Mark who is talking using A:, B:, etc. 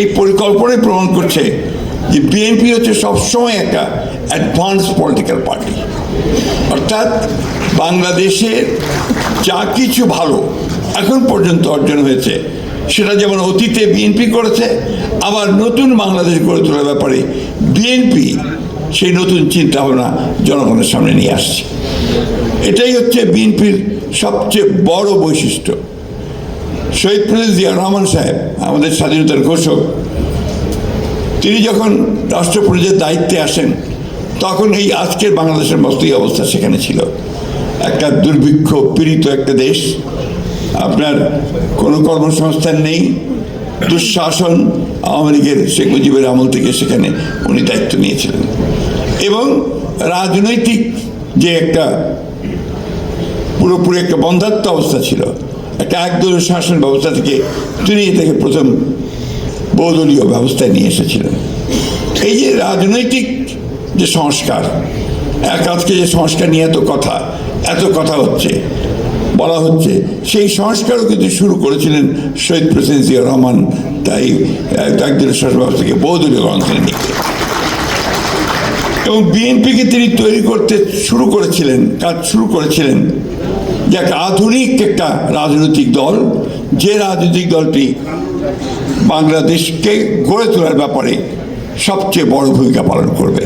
A: এই পরিকল্পনাই প্রমাণ করছে যে বিএনপি হচ্ছে সবসময় একটা অ্যাডভান্স পলিটিক্যাল পার্টি অর্থাৎ বাংলাদেশে যা কিছু ভালো এখন পর্যন্ত অর্জন হয়েছে, সেটা যেমন অতীতে বিএনপি করেছে, আবার নতুন বাংলাদেশ গড়ে তোলার ব্যাপারে বিএনপি সেই নতুন চিন্তা ভাবনা জনগণের সামনে নিয়ে আসছে। এটাই হচ্ছে বিএনপির সবচেয়ে বড় বৈশিষ্ট্য। শহীদ প্রেসিডেন্ট জিয়া রহমান সাহেব, আমাদের স্বাধীনতার ঘোষক, তিনি যখন রাষ্ট্রপতির দায়িত্বে আসেন, তখন এই আজকের বাংলাদেশের মতোই অবস্থা সেখানে ছিল। একটা দুর্ভিক্ষ পীড়িত একটা দেশ, আপনার কোনো কর্মসংস্থান নেই, দুঃশাসন আওয়ামী লীগের শেখ মুজিবের আমল থেকে সেখানে উনি দায়িত্ব নিয়েছিলেন। এবং রাজনৈতিক যে একটা পুরোপুরি একটা বন্ধাত্ম অবস্থা ছিল একটা একদলীয় শাসন ব্যবস্থা থেকে তিনি এটাকে প্রথম বহুদলীয় ব্যবস্থায় নিয়ে এসেছিলেন এই যে রাজনৈতিক যে সংস্কার, এক আজকে যে সংস্কার নিয়ে এত কথা এত কথা হচ্ছে, বলা হচ্ছে, সেই সংস্কারও কিন্তু শুরু করেছিলেন শহীদ প্রেসিডেন্ট জিয়া রহমান, তাই একদলীয় শাসন ব্যবস্থাকে বহুদলীয় গণতন্ত্রে নিয়ে গিয়ে। এবং বিএনপিকে তিনি তৈরি করতে শুরু করেছিলেন, কাজ শুরু করেছিলেন যে একটা আধুনিক একটা রাজনৈতিক দল, যে রাজনৈতিক দলটি বাংলাদেশকে গড়ে তোলার ব্যাপারে সবচেয়ে বড় ভূমিকা পালন করবে।